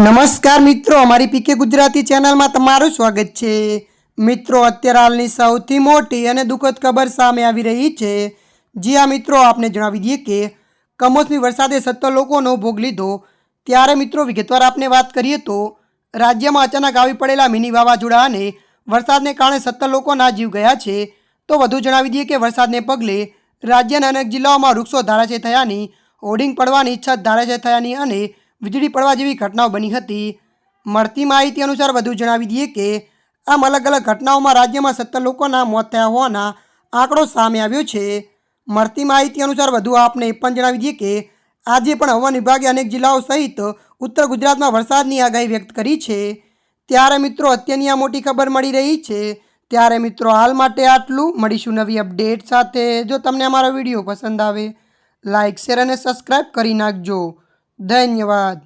નમસ્કાર મિત્રો, અમારી પીકે ગુજરાતી ચેનલમાં તમારું સ્વાગત છે. મિત્રો, અત્યારે હાલની સૌથી મોટી અને દુઃખદ ખબર સામે આવી રહી છે. જી આ મિત્રો, આપને જણાવી દઈએ કે કમોસમી વરસાદે સત્તર લોકોનો ભોગ લીધો. ત્યારે મિત્રો, વિગતવાર આપને વાત કરીએ તો રાજ્યમાં અચાનક આવી પડેલા મિની વાવાઝોડા અને વરસાદને કારણે સત્તર લોકોના જીવ ગયા છે. તો વધુ જણાવી દઈએ કે વરસાદને પગલે રાજ્યના અનેક જિલ્લાઓમાં વૃક્ષો ધારાશય થયાની, હોર્ડિંગ પડવાની, છત ધારાશય થયાની અને વીજળી પડવા જેવી ઘટનાઓ બની હતી. મળતી માહિતી અનુસાર વધુ જણાવી દઈએ કે, આમ અલગ અલગ ઘટનાઓમાં રાજ્યમાં સત્તર લોકોના મોત થયા હોવાના આંકડો સામે આવ્યો છે. મળતી માહિતી અનુસાર વધુ આપને એ પણ જણાવી દઈએ કે, આજે પણ હવામાન વિભાગે અનેક જિલ્લાઓ સહિત ઉત્તર ગુજરાતમાં વરસાદની આગાહી વ્યક્ત કરી છે. ત્યારે મિત્રો, અત્યારની આ મોટી ખબર મળી રહી છે. ત્યારે મિત્રો, હાલ માટે આટલું. મળીશું નવી અપડેટ સાથે. જો તમને અમારો વીડિયો પસંદ આવે લાઇક શેર અને સબસ્ક્રાઈબ કરી નાખજો. धन्यवाद